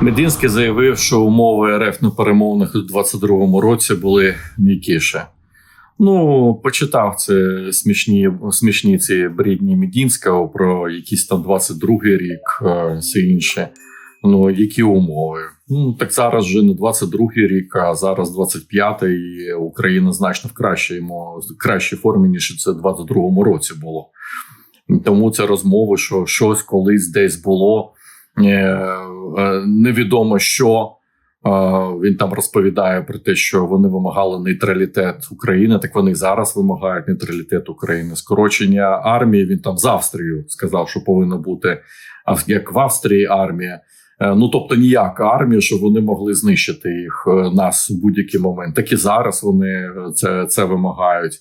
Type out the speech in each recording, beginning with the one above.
Мединський заявив, що умови РФ на перемовних у 22-му році були м'якіше. Ну, почитав це смішні, смішні ці брідні Медінського про якийсь там 22-й рік, е, все інше. Ну, які умови? Ну, так зараз вже не 22-й рік, а зараз 25-й, і Україна значно в кращій, кращій формі, ніж це в 22-му році було. Тому це розмови, що щось колись десь було. Е, е, невідомо що. Е, він там розповідає про те, що вони вимагали нейтралітет України. Так вони зараз вимагають нейтралітет України. Скорочення армії. Він там з Австрією сказав, що повинно бути як в Австрії армія. Ну тобто ніяка армія, щоб вони могли знищити їх нас у будь-який момент. Так і зараз вони це це вимагають.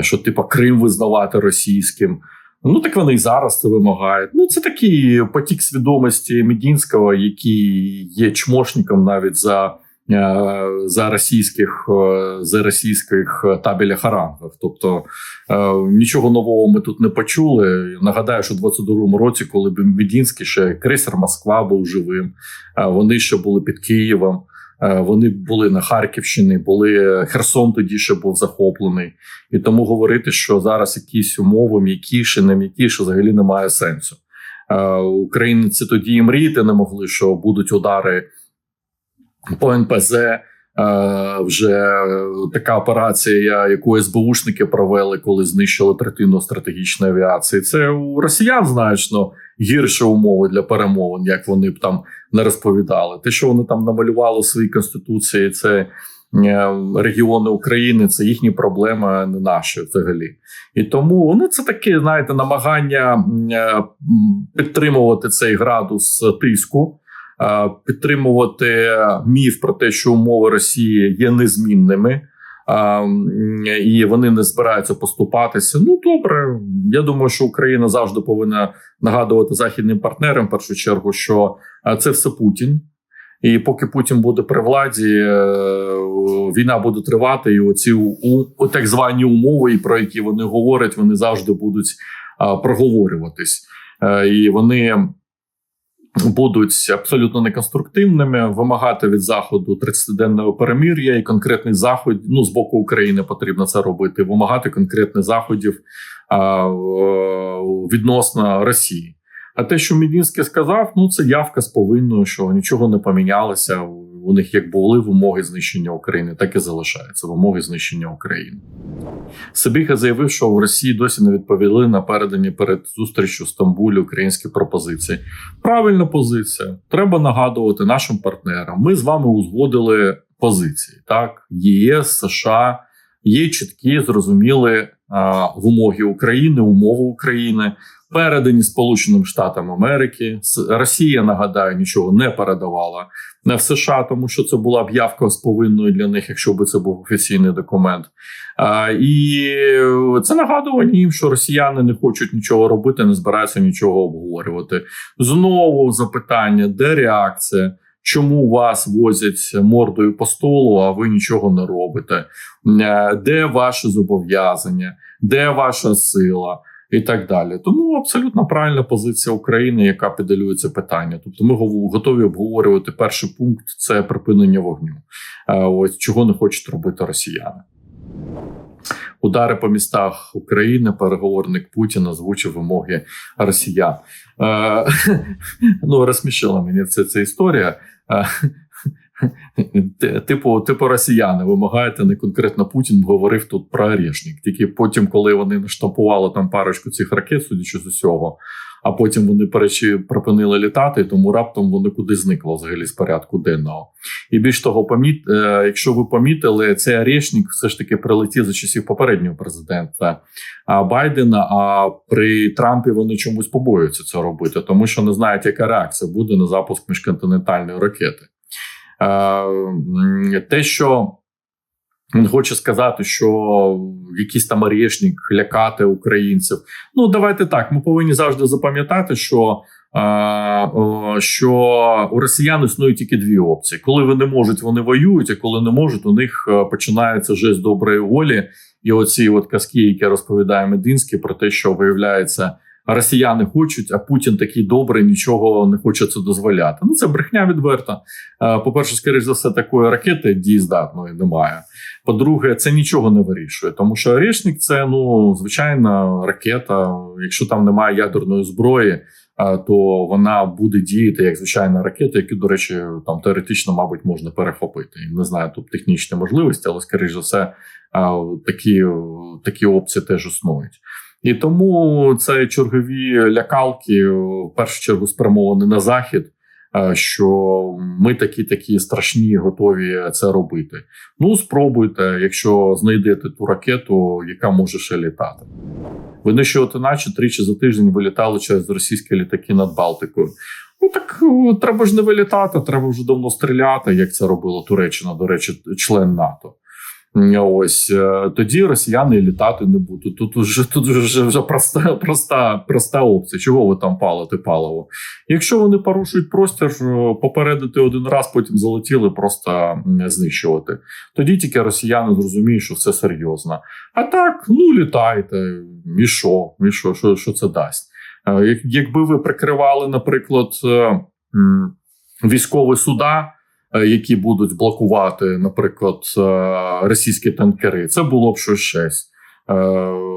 Що типу Крим визнавати російським. Ну так вони і зараз це вимагають. Ну це такий потік свідомості Медінського, який є чмошником навіть за е, за російських е, за російських табелях рангах. Тобто е, нічого нового ми тут не почули. Нагадаю, що в 22-му році, коли Медінський ще крейсер Москва був живим, вони ще були під Києвом. Е, вони були на Харківщині, були Херсон тоді ще був захоплений, і тому говорити, що зараз якісь умови м'якіші, не м'якіші, взагалі немає сенсу. Е, українці тоді і мріяти не могли, що будуть удари по НПЗ. Е, вже така операція, яку СБУшники провели, коли знищили третину стратегічної авіації. Це у росіян значно гірші умови для перемовин, як вони б там не розповідали. Те, що вони там намалювали у своїй конституції, це е, регіони України, це їхні проблеми, а не наші взагалі. І тому ну це таке, знаєте, намагання е, підтримувати цей градус тиску. Е, підтримувати міф про те, що умови Росії є незмінними, і вони не збираються поступатися. Ну добре, я думаю, що Україна завжди повинна нагадувати західним партнерам в першу чергу, що це все Путін. І поки Путін буде при владі, е, війна буде тривати, і оці у, так звані умови, про які вони говорять, вони завжди будуть проговорюватись, е, і вони будуть абсолютно неконструктивними, вимагати від заходу 30-денного перемир'я і конкретний заход. Ну з боку України потрібно це робити. Вимагати конкретних заходів а, відносно Росії. А те, що Мідінський сказав, ну це явка з повинною, що нічого не помінялося. У них як були вимоги знищення України, так і залишаються вимоги знищення України. Сабіга заявив, що в Росії досі не відповіли на передані перед зустрічю в Стамбулі українські пропозиції. Правильна позиція. Треба нагадувати нашим партнерам. Ми з вами узгодили позиції. Так, ЄС, США є чіткі, зрозуміли вимоги України, умови України передані Сполученим Штатам Америки. Росія нагадаю нічого не передавала не в США, тому що це була б явка з повинною для них, якщо б це був офіційний документ. А, І це нагадування їм, що росіяни не хочуть нічого робити, не збираються нічого обговорювати. Знову запитання, де реакція? Чому вас возять мордою по столу, а ви нічого не робите? Е, де ваші зобов'язання? Де ваша сила? І так далі. Тому абсолютно правильна позиція України, яка педалює це питання. Тобто, ми готові обговорювати перший пункт це припинення вогню. Е, ось чого не хочуть робити росіяни. Удари по містах України, переговорник Путіна озвучив вимоги росіян. Е, ну розсмішила мені це ця історія. Е, Типу, типу росіяни вимагаєте не конкретно Путін говорив тут про Орешник. Тільки потім, коли вони наштампували там парочку цих ракет, судячи з усього, а потім вони перечі припинили літати, тому раптом вони куди зникли взагалі з порядку денного. І більш того, поміт, е, якщо ви помітили, цей Орешник все ж таки прилетів за часів попереднього президента Байдена. А при Трампі вони чомусь побоюються це робити, тому що не знають, яка реакція буде на запуск міжконтинентальної ракети. Е, те, що він хоче сказати, що якийсь там орішник лякати українців. Ну, давайте так. Ми повинні завжди запам'ятати, що е, що у росіян існують тільки дві опції: коли вони можуть, вони воюють, а коли не можуть, у них е, починається жест доброї волі. І оці от казки, які розповідає Мединський, про те, що виявляється росіяни хочуть, а Путін такий добрий, нічого не хоче це дозволяти. Ну це брехня відверта. Е, По-перше, скоріш за все, такої ракети дієздатної немає. По-друге, це нічого не вирішує, тому що Орешник це ну звичайна ракета. Якщо там немає ядерної зброї, е, то вона буде діяти як звичайна ракета, яку, до речі, там теоретично, мабуть, можна перехопити. Не знаю тут технічні можливості, але скоріш за все, е, такі, такі опції теж існують. І тому це чергові лякалки в першу чергу спрямовані на захід. е, Що ми такі такі страшні, готові це робити. Ну спробуйте, якщо знайдете ту ракету, яка може ще літати. Винищувати, наче тричі за тиждень вилітали через російські літаки над Балтикою. Ну так треба ж не вилітати, треба вже давно стріляти, як це робила Туреччина, до речі, член НАТО. Ось е, тоді росіяни літати не будуть. Тут вже тут вже, вже проста, проста, проста опція. Чого ви там палите паливо? Якщо вони порушують простір, е, попередити один раз, потім залетіли, просто знищувати. Тоді тільки росіяни зрозуміють, що все серйозно. А так, ну літайте, і що? І що, що, що це дасть? Е, Якби ви прикривали, наприклад, військові суда які будуть блокувати, наприклад, е, російські танкери. Це було б щось щось. Е,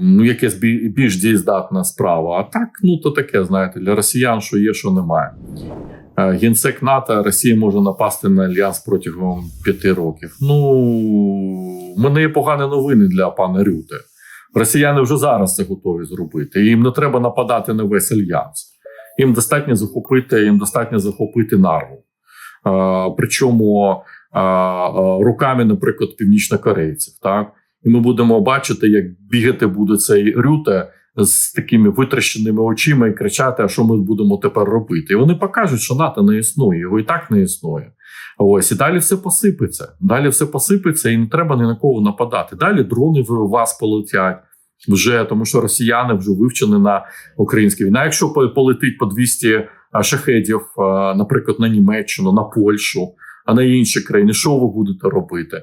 Ну, якась більш дієздатна справа. А так, ну то таке, знаєте, для росіян, що є, що немає. Е, Генсек НАТО Росія може напасти на альянс протягом п'яти років. Ну, в мене є погані новини для пана Рюте. Росіяни вже зараз це готові зробити. Їм не треба нападати на весь альянс. Їм достатньо захопити, їм достатньо захопити нарву. Причому руками, наприклад, північнокорейців. Так і ми будемо бачити, як бігати буде цей рюте з такими витращеними очима і кричати: а що ми будемо тепер робити? І вони покажуть, що НАТО не існує, його і так не існує. Ось і далі все посипеться. Далі все посипеться, і не треба ні на кого нападати. Далі дрони в вас полетять. Вже тому, що росіяни вже вивчені на українській війні. А Якщо полетить по 200 а, шахедів, наприклад, на Німеччину, на Польщу, а на інші країни, що ви будете робити?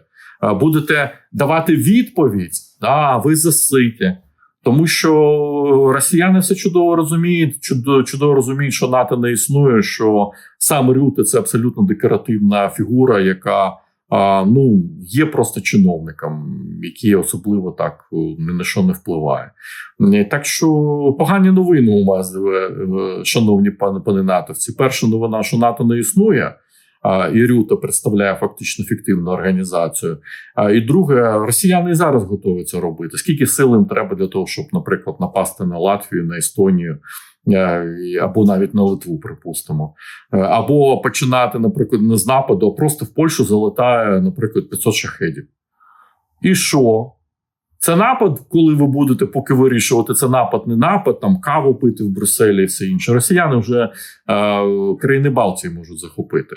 Будете давати відповідь, да, ви заситі. Тому що росіяни все чудово розуміють, чудово, чудово розуміють, що НАТО не існує, що сам Рюте це абсолютно декоративна фігура, яка а, ну, є просто чиновником, який особливо так е, ні на що не впливає. Е, Так що погані новини у вас, е, шановні пани пани натовці. Перша новина, що НАТО не існує. І Рюта представляє фактично фіктивну організацію. І друге, росіяни і зараз готові це робити. Скільки сил їм треба для того, щоб, наприклад, напасти на Латвію, на Естонію або навіть на Литву, припустимо, Е, або починати, наприклад, не з нападу, а просто в Польщу залетає, наприклад, 500 шахедів. І що? Це напад, коли ви будете поки вирішувати, це напад, не напад, там каву пити в Брюсселі і все інше. Росіяни вже е, країни Балтії можуть захопити.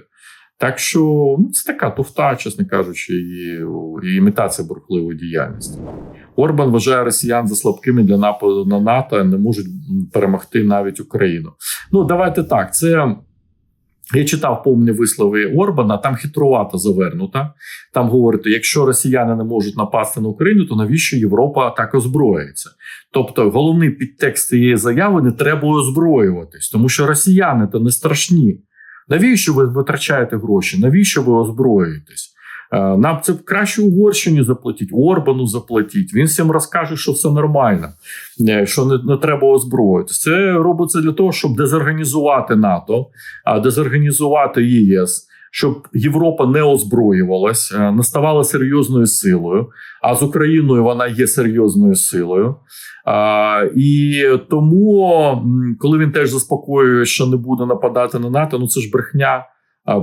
Так що ну, це така туфта, чесно кажучи, і, і імітація бурхливої діяльності. Орбан вважає росіян за слабкими для нападу на НАТО, не можуть перемогти навіть Україну. Ну давайте так. Це я читав повні вислови Орбана, там хитрувато завернута. Там говорити, якщо росіяни не можуть напасти на Україну, то навіщо Європа так озброїться? Тобто, головний підтекст цієї заяви не треба озброюватись, тому що росіяни то не страшні. Навіщо ви витрачаєте гроші? Навіщо ви озброюєтесь? Е, Нам це краще Угорщині заплатіть, Орбану заплатіть. Він всім розкаже, що все нормально, е, що не, не треба озброїтись. Це робиться для того, щоб дезорганізувати НАТО, а дезорганізувати ЄС, щоб Європа не озброювалась, е, не ставала серйозною силою. А з Україною вона є серйозною силою. А, і тому, коли він теж заспокоює, що не буде нападати на НАТО, ну це ж брехня.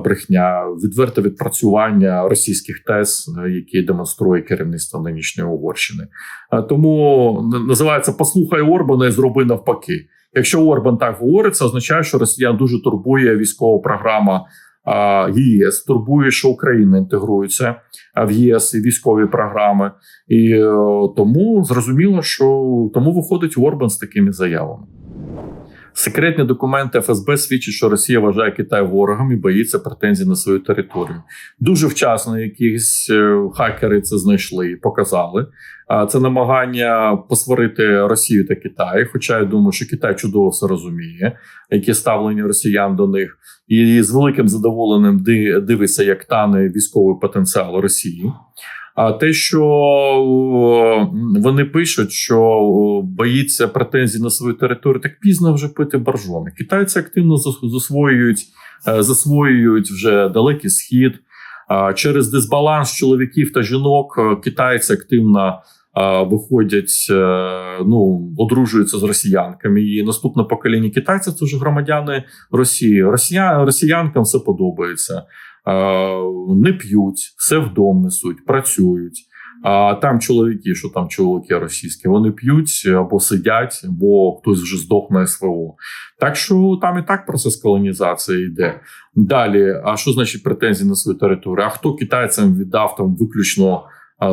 Брехня, відверте відпрацювання російських тез, е, які демонструє керівництво нинішньої Угорщини. Тому називається Послухай Орбана і зроби навпаки. Якщо Орбан так говорить, це означає, що Росіян дуже турбує військова програма ЄС, турбує, що Україна інтегрується в ЄС і військові програми. І е, тому зрозуміло, що тому виходить Орбан з такими заявами. Секретні документи ФСБ свідчать, що Росія вважає Китай ворогом і боїться претензій на свою територію. Дуже вчасно якісь е, хакери це знайшли і показали. Це намагання посварити Росію та Китай. Хоча я думаю, що Китай чудово все розуміє, яке ставлення росіян до них, і з великим задоволенням ди- дивиться, як тане військовий потенціал Росії. А те, що вони пишуть, що боїться претензій на свою територію, так пізно вже пити боржоми. Китайці активно засвоюють, е, засвоюють вже далекий схід. Через дисбаланс чоловіків та жінок е, китайці активно е, виходять, ну одружуються з росіянками. І наступне покоління китайців це вже громадяни Росії. Росія, росіянкам все подобається. Не п'ють, все вдома несуть, працюють. А там чоловіки, що там чоловіки російські, вони п'ють або сидять, або хтось вже здох на СВО. Так що там і так процес колонізації йде. Далі, а що значить претензії на свою територію? А хто китайцям віддав там виключно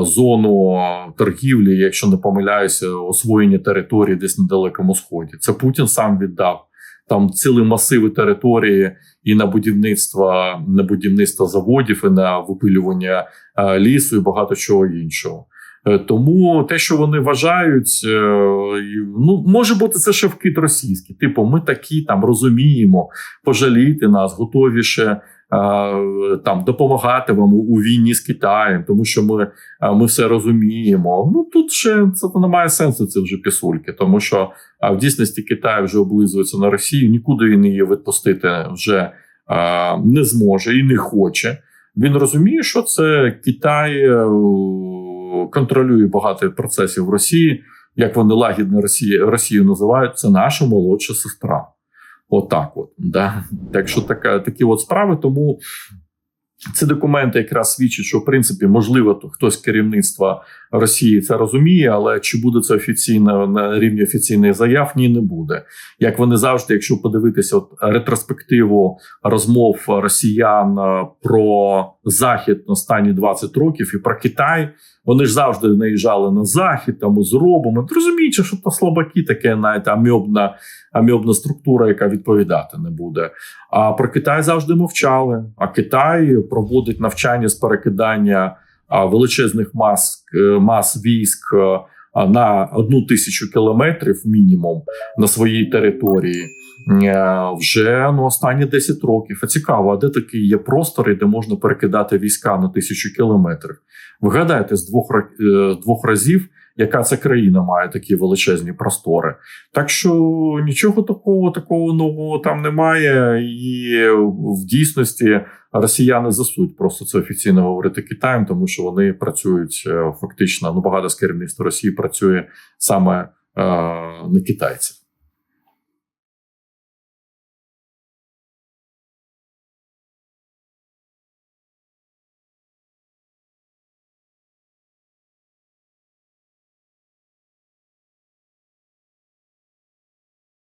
зону торгівлі, якщо не помиляюся, освоєння території десь на далекому сході? Це Путін сам віддав. Там цілі масиви території і на будівництво, на будівництво заводів, і на випилювання е, лісу, і багато чого іншого. Е, Тому те, що вони вважають, е, ну може бути це ще вкид російський. Типу, ми такі там розуміємо, пожаліти нас, готові ще там допомагати вам у, війні з Китаєм, тому що ми, ми все розуміємо. Ну тут ще це не має сенсу. Це вже пісульки, тому що в дійсності Китай вже облизується на Росію. Нікуди він її відпустити вже не зможе і не хоче. Він розуміє, що це Китай е, контролює багато процесів в Росії. Як вони лагідно Росію, Росію називають, це наша молодша сестра. Отак, от, да. Так що така, такі от справи. Тому ці документи якраз свідчать, що в принципі можливо то хтось керівництва Росії це розуміє, але чи буде це офіційно на рівні офіційних заяв? Ні, не буде. Як вони завжди, якщо подивитися от ретроспективу розмов росіян е, про захід останні 20 років і про Китай, вони ж завжди наїжджали на захід, там зробимо. Розуміючи, що то слабаки, таке навіть аміобна, амьобна структура, яка відповідати не буде. А про Китай завжди мовчали. А Китай проводить навчання з перекидання величезних мас, е, мас військ е, на одну тисячу кілометрів мінімум на своїй території. е, Вже ну, останні 10 років. А цікаво, а де такі є простори, де можна перекидати війська на тисячу кілометрів? Вигадайте з двох, е, двох разів, яка це країна має такі величезні простори. Так що нічого такого такого нового там немає, і в дійсності росіяни засуть просто це офіційно говорити Китаєм, тому що вони працюють е, фактично. Ну багато з керівництва Росії працює саме е, на китайців.